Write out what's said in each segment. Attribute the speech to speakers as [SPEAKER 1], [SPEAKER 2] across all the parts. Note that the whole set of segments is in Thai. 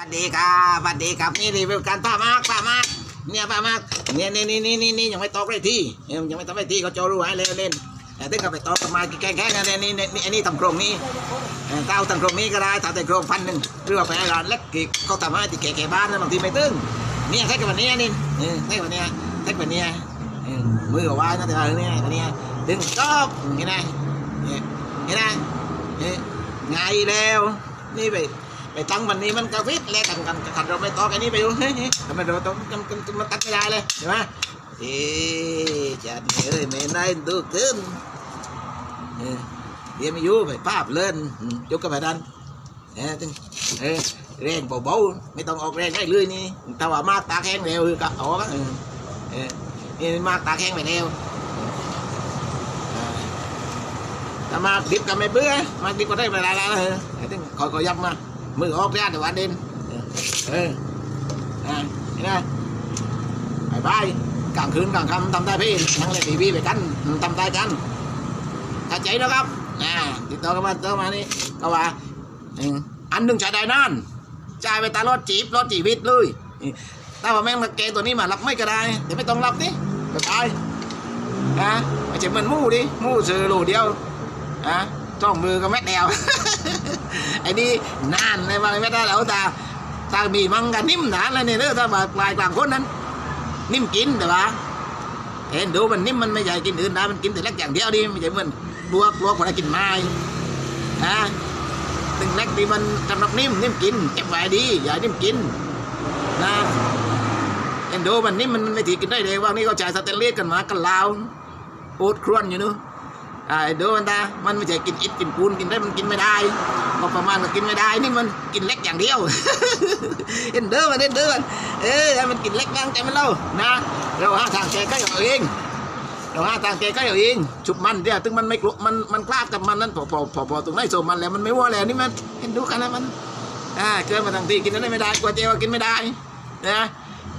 [SPEAKER 1] สวัสดีครับสวัสดีครับนี่รีวิวการป้ามากป้ามากเนี่ยป้ามากเนี่ยนี่นี่นี่นี่นี่ยังไม่ตอกเลยที่ยังยังไม่ทำเลยที่เขาโจรู้ให้เล่นเล่นแต่ถึงกับไปตอกมาแค่แค่นั้นเนี่ยนี่นี่นี่อันนี้ทำโครงนี้เออถ้าเอาทำโครงนี้ก็ได้ถ้าแต่โครงพันหนึ่งหรือว่าไปร้านเล็กกี่เขาทำให้ที่แก่ๆบ้านนะบางทีไม่ตึ้งเนี่ยแค่กับวันนี้นี่เออแค่วันนี้แค่วันนี้มือกับวายนะแต่ว่าเนี่ยวันนี้ดึงจบนี่นะนี่ยนี่นะเออไงแล้วนี่ไป ไปตั้งวันนี้มันกระฟิดแล้วกันกันกันเราไม่ตอกไอ้นี่ไปดูเฮ้ยทำไมเราต้องมันมันมันตัดไม่ได้เลยใช่ไหมเอ๊ะจัดเอ้ยไม่ได้ดูขึ้นเดี๋ยวไม่อยู่ไปภาพเล่นจุกกับไปดันเออเออแรงเบาๆไม่ต้องออกแรงได้เลยนี่ถ้าว่ามากตาแข็งเร็วก็ออกเออนี่มากตาแข็งไปเร็วถ้ามากดิบก็ไม่เบื่อมากดิบก็ได้เวลาแล้วเออตึงคอยคอยยับมา มือออกแรงแต่วันเด่นเอออ่าเห็นไหมบายบายกลางคืนกลางค่ำทำได้พี่นั่งเล่นทีวีไปกันทำได้กันเข้าใจนะครับอ่าติดต่อกันมาต่อมานี่ก็ว่าทอันหนึ่งใช้ได้นานจ่ายไปตลอดจีบรถจีวิตเลยถ้าว่าแม่งมาเกตัวนี้มารับไม่ก็ได้เดี๋ยวไม่ต้องรับนี่บายบายนะไม่ใช่เหมันมู่ดิมู่ซื้อโหลเดียวอะ จ้องมือก็แม่เดียวไอ้นี่นานเลยว่าไม่ได้แล้วต่ถ้ามีมังกันนิ่มหนานเลยเนี่ยเนอะถ้ามาปลายกลางคนนั้น นิ่มกินแต่ว่าเห็นดูมันนิ่มมันไม่ใหญ่กินอื่นนะมันกินแต่เล็กอย่างเดียวดิไม่ใช่เหมือนบวกบวกคนละกินไม้นะตึงเล็กดีมันสำหรับนิ่มนิ่มกินเก็บไว้ดีอย่าให้นิ่มกินนะเห็นดูมันนิ่มมันไม่ถีกินได้เลยว่านี่เขาจ่ายสเตนเลสกันมากันลาวโอดครวนอยู่นู้ อ้ดูมันตามันไม่ใช่กินอิฐกินปูนกินได้มันกินไม่ได้ก็ประมาณก็กินไม่ได้นี่มันกินเล็กอย่างเดียวเห็นเด้อมันเห็นเด้อมันเอ้ยให้มันกินเล็กบ้างใจมันเล่านะเราหาทางแก้ก็เอาเองเราหาทางแก้ก็เอาเองชุบมันเดี๋ยวถึงมันไม่กลุมันมันคลากับมันนั้นพอพอพอพอตรงไหนโซมันแล้วมันไม่ว่าแล้วนี่มันเห็นดูกันนะมันอ่าเกินมาทางที่กินนั้นไม่ได้กว่าเจียวกินไม่ได้นะ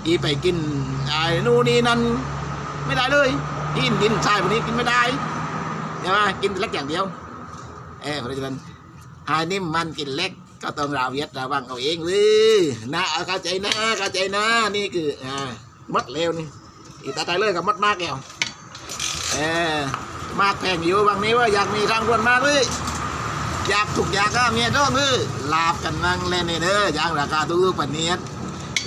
[SPEAKER 1] อีไปกินไอ้นู่นนี่นั่นไม่ได้เลยกินกินชายวันนี้กินไม่ได้ ช่ไหมกินเล็กอย่างเดียว เออเพราะฉะนั้นหานิ่มมันกินเล็กก็ต้องเราเวียดระวังเอาเองเลยนะเอาเข้าใจนะเข้าใจนะ นี่คืออ่ามดเร็วนี่อีตาตายเลยกับมัดมากแก้วเออมากแพงอยู่บางนี้ว่าอยากมีทางด่วนมากเลยอยากถูกอยากก็เมียต้องมือลาบกันนั่งเล่นนี่เด้ออย่างราคาถูกปานเนียด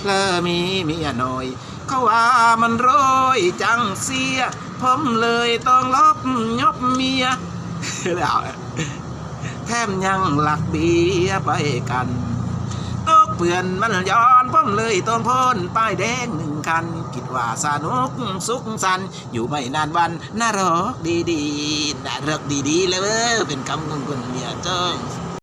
[SPEAKER 1] เลอมีเมียน้อยเขาว่ามันโรยจังเสีย ผมเลยต้องลบยบเมียแล้วแถมยังหลักเบียไปกันตกเปื่อนมันย้อนผมเลยต้องพ้นป้ายแดงหนึ่งคัน คิดว่าสนุกสุขสัน อยู่ไม่นานวันน่ารักดีๆน่ารักดีๆเลยเว้ยเป็นคำของคนเมียเจ้อง